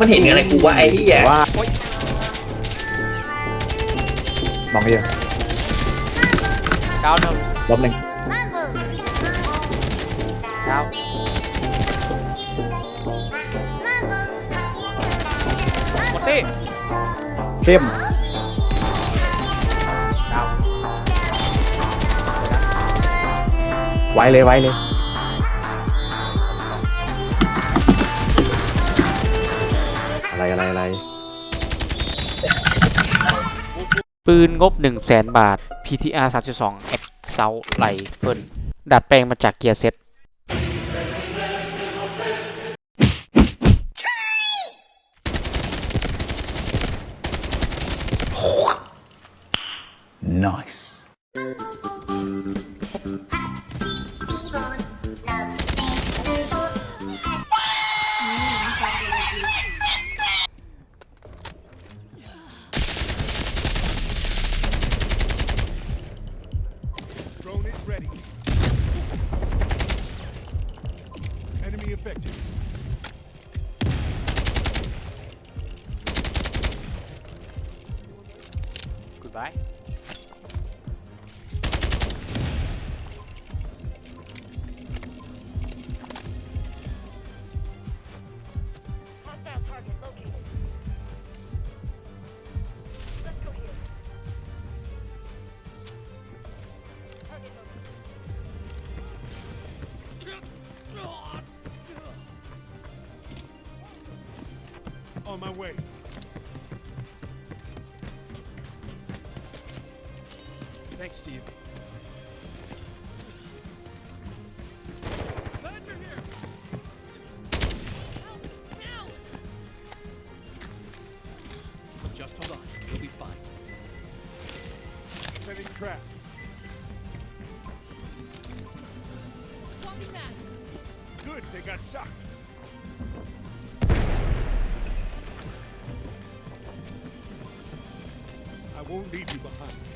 มันเห็นอะไรกูว่าไอ้ที่แย่ว่าลองไปเยอะดาวหนึ่งลบหนึ่งดาวหมดที่เข้มดาวไว้เลยไว้เลย อะไรอะไรอะไร ปืนงบ 1 0 0 0 0แสนบาท PTR 3.2 X s o u t Rifle ดัดแปลงมาจากเกียร์เซ็ต Nice. กูดบาย On my way. Thanks, Steve. Just hold on. You'll be fine. Setting trap. Good, they got shocked. I won't leave you behind.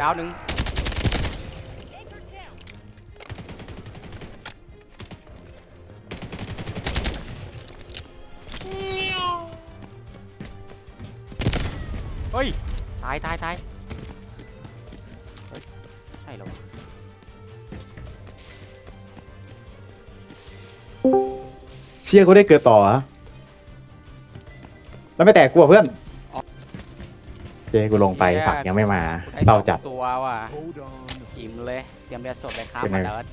ดาวหนึ่งเฮ้ย ตายตายตายเฮ้ย ใช่หรอเชี่ยกูได้เกิดต่อฮะแล้วไม่แตกกูอะเพื่อน เจ๊กูลงไปผักยังไม่มาไอ้เศร้าสองจัด ตัวว่ะ Hold on. อิ่มเลย เตรียมยาสดเลยครับเป็นไง มาเดิร์ด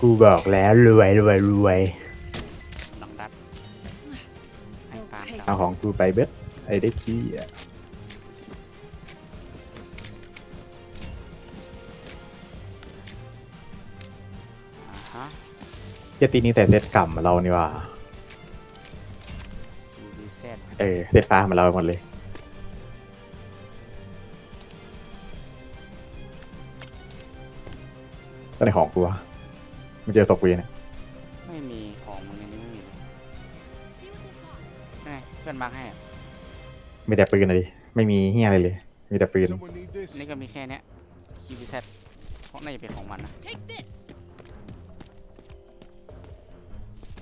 กูบอกแล้วรวยรวยรวยน้องดัดให้ปา Okay. เอาของกูไปเบ็ดไอเด็กขี้อะอ่าฮะเจตีนี้แต่เซตกำเรานี่ว่า CVZ เออเซตฟ้าเหมือนเราหมดเลย ตอนไหนของกูวะมันเจอศพกูยังเนี่ยไม่มีของมึงในนี้ไม่มีเลย See what they've got. นี่ไงเพื่อนมาร์คให้อะมีแต่ปืนอะดิไม่มีเฮียอะไรเลย มีแต่ปืน Someone need this? อันนี่ก็มีแค่เนี้ย CVZ เพราะน่าจะเป็นของมันนะ Take this.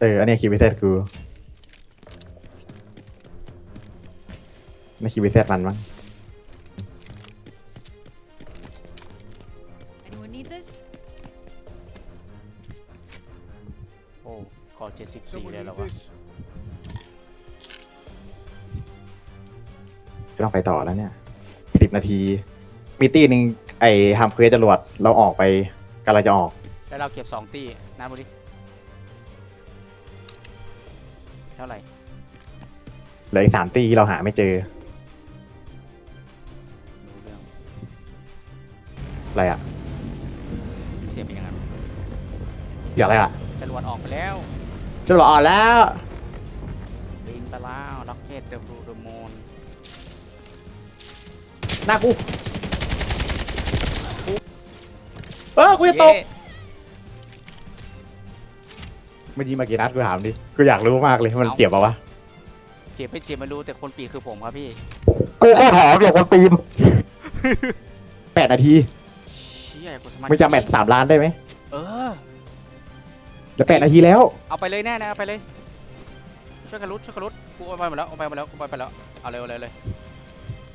เออ อันนี้คิวบีเซตกูไม่คิวบีเซตมันมั้ง ขอ 74 Someone เลย need แล้ววะ this? ก็ต้องไปต่อแล้วเนี่ยสิบนาที มีตี้หนึ่งไอ้ทำเควสจรวดเราออกไปกำลังจะออก แล้วเราเก็บสองตีนะบุดิเท่าไหร่ เหลืออีกสามตี้ที่เราหาไม่เจอ รู้เรื่องอะไรอะ เสียบเป็นยังไงเกี่ยวอะไรอะจรวดออกไปแล้ว จรวดอ่อนแล้ว บินไปแล้วล็อกเก็ตเดอะบลูเดอะมูนหน้ากูเออกูจะตกเมื่อกี้มากี่นัดกูถามดิกูอยากรู้มากเลยมันเจ็บปะวะเจ็บไม่เจ็บไม่รู้แต่คนปีกคือผมครับพี่ กูก็ถามอย่างคนปีนแปดนาทีเชี่ยกูสมาธิมึงจะแมตช์สามล้านได้ไหมเออ เหลือแปดนาทีแล้ว เอาไปเลยแน่นะเอาไปเลย ช่วยกันรุดช่วยกันรุดกูเอาไปหมดแล้วเอาไปหมดแล้วกูไปไปแล้วเอาเลยเอาเลยเอาเลย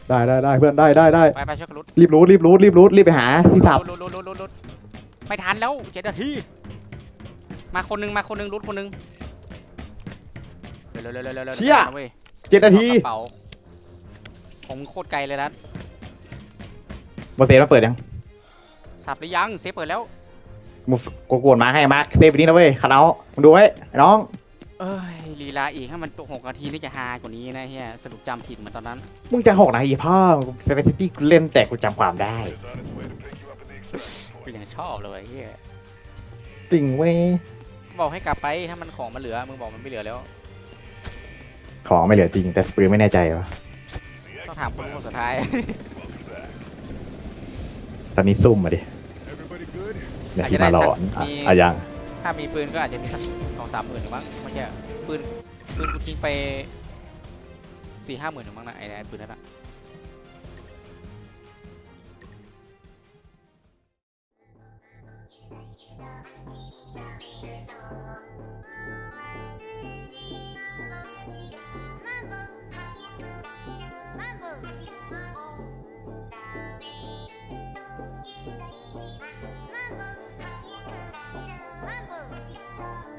ได้ได้ได้เพื่อนได้ได้ได้ไปไปช่วยกันรุดรีบรู้รีบรู้รีบรู้รีบไปหาที่สับรุดรุดรุดรุดรุดไม่ทันแล้วเจ็ดนาทีมาคนหนึงมาคนหนึงรุดคนหนึงเร็วเร็วเร็วเร็วเร็วเร็วเชี่ยเว้ยเจ็ดนาทีกระเป๋าผมโคตรไกลเลยนะโมเสสมาเปิดยังสับหรือยังเซฟเปิดแล้ว มึงกูโกนมาให้มาร์คเซฟไปนี่นะเว้ยคาเอามึงดูไว้ไอ้น้อง เอ้ยลีลาอีกให้มันตกหกนาทีนี่จะฮากว่านี้นะเฮียสรุปจำผิดเหมือนตอนนั้น มึงจะหกนาทีพ่อเซเว่นซิตี้กูเล่นแต่กูจำความได้ กูยังชอบเลยเฮียจริงเว้ย บอกให้กลับไปถ้ามันของมันเหลือมึงบอกมันไม่เหลือแล้ว ของไม่เหลือจริง แต่สปริงไม่แน่ใจวะต้องถามคนรู้คนสุดท้าย ตอนนี้ซุ่มมาดิ Everybody good? อย่าที่มาหลอนอะมีอะยังถ้ามีปืนก็อาจจะมีสักสองสามหมื่นหรือมั้งไม่ใช่ปืนปืนกูทิ้งไปสี่ห้าหมื่นหรือมั้งนะไอ้ไอ้ปืนนั่นอะ Mumble, mumble, mumble.